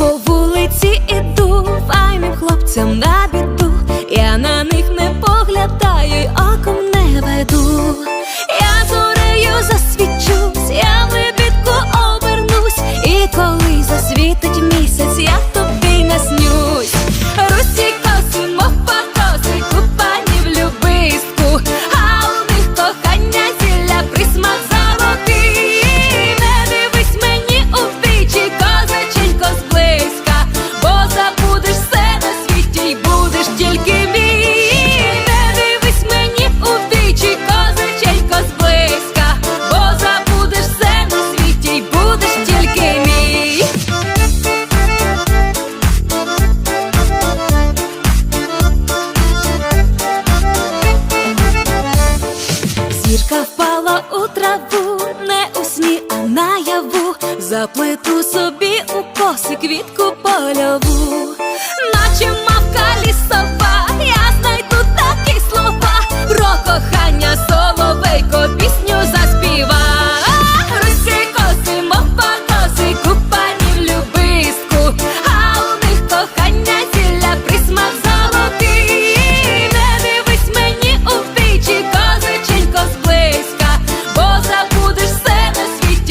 По вулиці іду файним хлопцям на. Кішка впала у траву, не у сні, а наяву, заплету собі у коси квітку польову.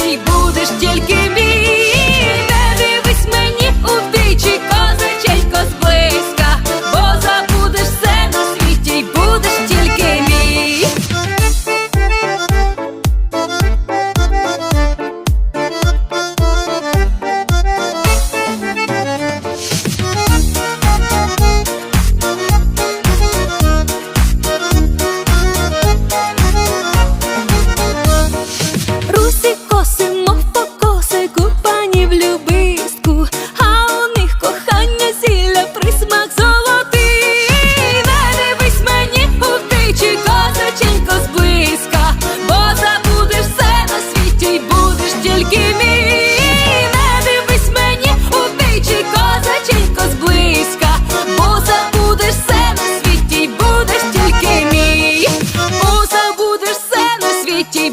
і будеш тільки. тій